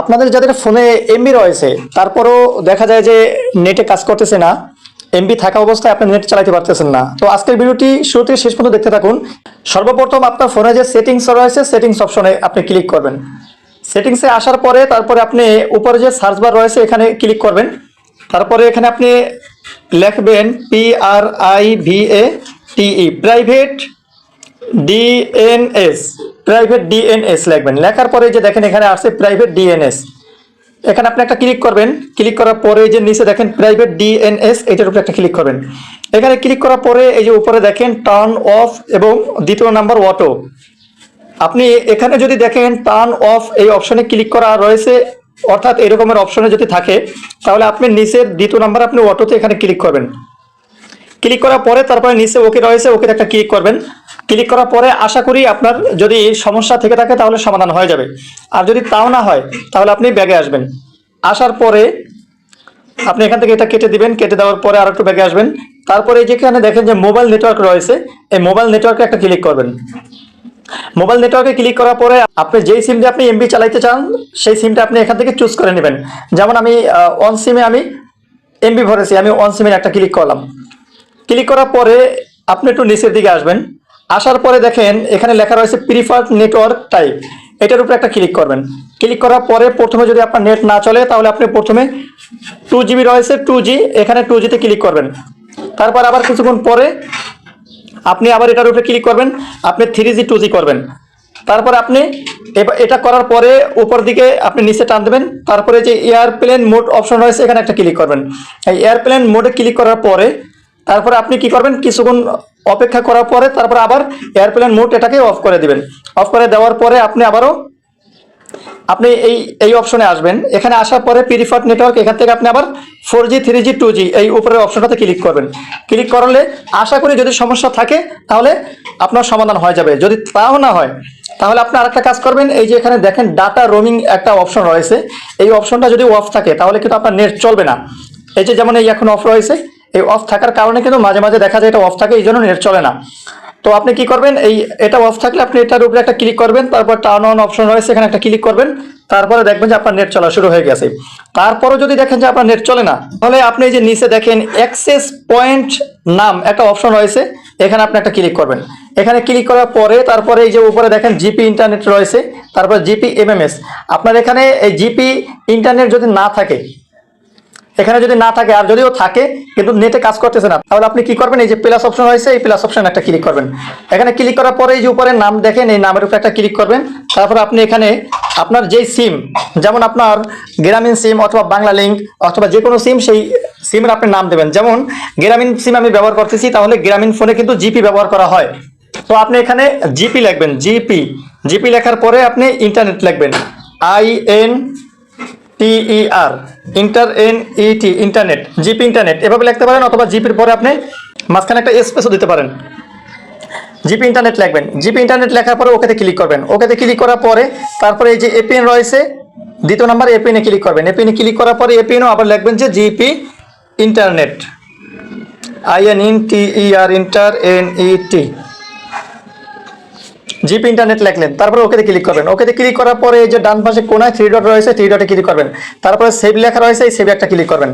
আপনাদের যাদের ফোনে এমবি রয়েছে, তারপরও দেখা যায় যে নেটে কাজ করতেছে না এমবি থাকা অবস্থায় আপনি নেট চালাতে পারতেছেন না। তো আজকের ভিডিওটি শুরু থেকে শেষ পর্যন্ত দেখতে থাকুন। সর্বপ্রথম আপনার ফোনে যে সেটিংস রয়েছে সেটিংস অপশনে আপনি ক্লিক করবেন। সেটিংসে আসার পরে তারপরে আপনি উপরে যে সার্চ বার রয়েছে, এখানে ক্লিক করবেন। তারপরে এখানে আপনি লিখবেন P R I V A T E private DNS private DNS লিখবেন। লেখার পরে যে দেখেন এখানে আসছে প্রাইভেট ডিএনএস এখানে আপনি একটা ক্লিক করবেন। ক্লিক করার পরে যে নিচে দেখেন প্রাইভেট ডিএনএস এটার উপরে একটা ক্লিক করবেন। এখানে ক্লিক করার পরে এই যে উপরে দেখেন টার্ন অফ এবং দ্বিতীয় নাম্বার অটো আপনি এখানে যদি দেখেন টার্ন অফ এই অপশনে ক্লিক করা রয়েছে, অর্থাৎ এরকমের অপশনে যদি থাকে, তাহলে আপনি নিচের দ্বিতীয় নাম্বার আপনি অটোতে এখানে ক্লিক করবেন। ক্লিক করার পরে তারপরে নিচে ওকে রয়েছে ওকে একটা ক্লিক করবেন। ক্লিক করার পরে আশা করি আপনার যদি সমস্যা থেকে থাকে তাহলে সমাধান হয়ে যাবে। আর যদি তাও না হয়, তাহলে আপনি ব্যাগে আসবেন। আসার পরে আপনি এখান থেকে এটা কেটে দিবেন। কেটে দেওয়ার পরে আর একটু ব্যাগে আসবেন। তারপরে এই যেখানে দেখেন যে মোবাইল নেটওয়ার্ক রয়েছে, এই মোবাইল নেটওয়ার্কে একটা ক্লিক করবেন। মোবাইল নেটওয়ার্কে ক্লিক করার পরে আপনি যেই সিমটা আপনি এমবি চালাইতে চান, সেই সিমটা আপনি এখান থেকে চুজ করে নেবেন। যেমন আমি অন সিমে আমি এমবি ভরেছি, আমি অন সিমের একটা ক্লিক করলাম। ক্লিক করার পরে আপনি একটু নিচের দিকে আসবেন। আসার পরে দেখেন, এখানে লেখা রয়েছে প্রিফার্ড নেটওয়ার্ক টাইপ এটার উপরে একটা ক্লিক করবেন। ক্লিক করার পরে প্রথমে যদি আপনার নেট না চলে, তাহলে আপনি প্রথমে টু জিবি রয়েছে টু জি এখানে টু জিতে ক্লিক করবেন। তারপর আবার কিছুক্ষণ পরে আপনি আবার এটার উপরে ক্লিক করবেন, আপনি থ্রি জি টু জি করবেন। তারপর আপনি এটা করার পরে উপর দিকে আপনি নিচে টান দেবেন। তারপরে যে এয়ারপ্লেন মোড অপশন রয়েছে, এখানে একটা ক্লিক করবেন। এই এয়ারপ্লেন মোডে ক্লিক করার পরে তারপরে আপনি কি করবেন, কিছুক্ষণ অপেক্ষা করার পরে তারপর আবার এয়ারপ্লেন মোড এটাকে অফ করে দিবেন। অফ করে দেওয়ার পরে আপনি আবারও আপনি এই এই অপশনে আসবেন। এখানে আসার পরে প্রিফার্ড নেটওয়ার্ক এখান থেকে আপনি আবার four G three G two G এই উপরের অপশনটাতে ক্লিক করবেন। ক্লিক করলে আশা করি যদি সমস্যা থাকে তাহলে আপনার সমাধান হয়ে যাবে। যদি তাও না হয়, তাহলে আপনি আরেকটা কাজ করবেন। এই যে এখানে দেখেন ডাটা রোমিং একটা অপশন রয়েছে। এই অপশনটা যদি অফ থাকে তাহলে কিন্তু আপনার নেট চলবে না। এই যে যেমন এই এখন অফ রয়েছে এই অফ থাকার কারণে কিন্তু মাঝে মাঝে দেখা যায় এটা অফ থাকে এই জন্য নেট চলে না। তো আপনি কি করবেন, এই এটা অফ থাকলে আপনি এটার উপরে একটা ক্লিক করবেন, তারপর টার্ন অন অপশন রয়েছে, এখানে একটা ক্লিক করবেন, তারপরে দেখবেন যে আপনার নেট চলা শুরু হয়ে গেছে। তারপরে যদি দেখেন যে আপনার নেট চলে না, তাহলে আপনি এই যে নিচে দেখেন অ্যাক্সেস পয়েন্ট নাম একটা অপশন রয়েছে, এখানে আপনি একটা ক্লিক করবেন। এখানে ক্লিক করার পরে তারপরে এই যে উপরে দেখেন জিপি ইন্টারনেট রয়েছে, তারপর জিপি এমএমএস আপনার এখানে এই জিপি ইন্টারনেট যদি না থাকে এখানে যদি না থাকে, আর যদিও থাকে, কিন্তু নেটে কাজ করতেছে না, তাহলে আপনি কি করবেন? এই যে প্লাস অপশন রয়েছে, এই প্লাস অপশন একটা ক্লিক করবেন। এখানে ক্লিক করার পরে এই যে উপরে নাম দেখেন, এই নামের উপরে একটা ক্লিক করবেন। তারপর আপনি এখানে আপনার যেই সিম যেমন আপনার গ্রামীণ সিম অথবা বাংলা লিঙ্ক অথবা যে কোনো সিম সেই সিমের আপনি নাম দেবেন। যেমন গ্রামীণ সিম আমি ব্যবহার করতেছি, তাহলে গ্রামীণ ফোনে কিন্তু জিপি ব্যবহার করা হয়। তো আপনি এখানে জিপি লিখবেন জিপি জিপি লেখার পরে আপনি ইন্টারনেট লিখবেন। I N T E R inter N E T internet GP internet এভাবে লিখতে পারেন অথবা জিপির পরে আপনি মাঝখানে একটা স্পেসও দিতে পারেন। জিপি ইন্টারনেট লিখবেন। জিপি ইন্টারনেট লেখার পরে ওকেতে ক্লিক করবেন। ওকেতে ক্লিক করার পরে তারপরে এই যে এপিএন রয়েছে, দ্বিতীয় নাম্বার এপিএনে ক্লিক করবেন। এপিএনে ক্লিক করার পরে এপিএনও আবার লিখবেন যে GP internet I N in T E R inter N E T GP internet লিখলেন, তারপরে ওকেতে ক্লিক করবেন। ওকেতে ক্লিক করার পরে এই যে ডান পাশে কোনায় থ্রি ডট রয়েছে থ্রি ডটে ক্লিক করবেন। তারপরে সেভ লেখা রয়েছে, এই সেভ একটা ক্লিক করবেন।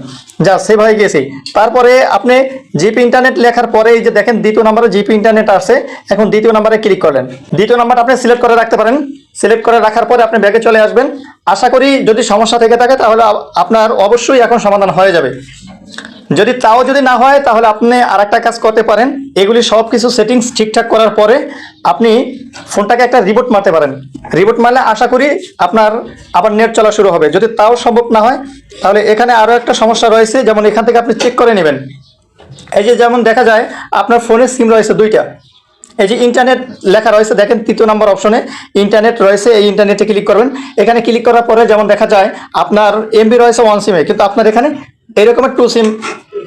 যা সেভ হয়ে গেছে। তারপরে আপনি জিপি ইন্টারনেট লেখার পরে এই যে দেখেন দ্বিতীয় নম্বরে জিপি ইন্টারনেট আসছে, এখন দ্বিতীয় নম্বরে ক্লিক করলেন। দ্বিতীয় নাম্বারটা আপনি সিলেক্ট করে রাখতে পারেন। সিলেক্ট করে রাখার পরে আপনি ব্যাগে চলে আসবেন। আশা করি যদি সমস্যা থেকে থাকে, তাহলে আপনার অবশ্যই এখন সমাধান হয়ে যাবে। যদি তাও যদি না হয়, তাহলে আপনি আর একটা কাজ করতে পারেন। এগুলি সব কিছু সেটিংস ঠিকঠাক করার পরে আপনি ফোনটাকে একটা রিবোট মারতে পারেন। রিবোট মারলে আশা করি আপনার আবার নেট চলা শুরু হবে। যদি তাও সম্ভব না হয়, তাহলে এখানে আরও একটা সমস্যা রয়েছে, যেমন এখান থেকে আপনি চেক করে নেবেন। এই যে যেমন দেখা যায়, আপনার ফোনে সিম রয়েছে দুইটা। এই যে ইন্টারনেট লেখা রয়েছে, দেখেন তৃতীয় নম্বর অপশনে ইন্টারনেট রয়েছে, এই ইন্টারনেটে ক্লিক করবেন। এখানে ক্লিক করার পরে যেমন দেখা যায়, আপনার এমবি রয়েছে ওয়ান সিমে কিন্তু আপনার এখানে এরকমের টু সিম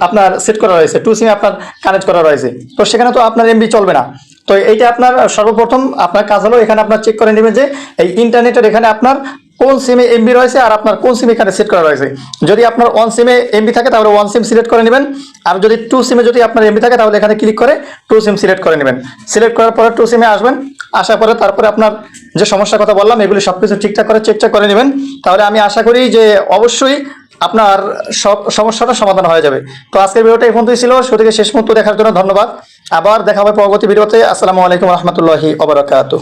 আপনার সেট করা রয়েছে টু সিম আপনার কানেক্ট করা রয়েছে। তো সেখানে তো আপনার এমবি চলবে না। তো এইটা আপনার সর্বপ্রথম আপনার কাজ হলো এখানে আপনার চেক করে নেবেন যে এই ইন্টারনেটের এখানে আপনার কোন সিমে এমবি রয়েছে আর আপনার কোন সিম এখানে সেট করা রয়েছে। যদি আপনার ওয়ান সিমে এমবি থাকে তাহলে ওয়ান সিম সিলেক্ট করে নেবেন। আর যদি টু সিমে যদি আপনার এমবি থাকে তাহলে এখানে ক্লিক করে টু সিম সিলেক্ট করে নেবেন। সিলেক্ট করার পরে টু সিমে আসবেন, আসার পরে তারপরে আপনার যে সমস্যার কথা বললাম, এগুলি সব কিছু ঠিকঠাক করে চেক করে নেবেন। তাহলে আমি আশা করি যে অবশ্যই আপনার সব সমস্যাটা সমাধান হয়ে যাবে। তো আজকের ভিডিওটা এই পর্যন্তই ছিল। শুরু থেকে শেষ মুহূর্ত দেখার জন্য ধন্যবাদ। আবার দেখা হবে পরবর্তী ভিডিওতে। আসসালামু আলাইকুম রহমতুল্লাহি ওবরাকাতু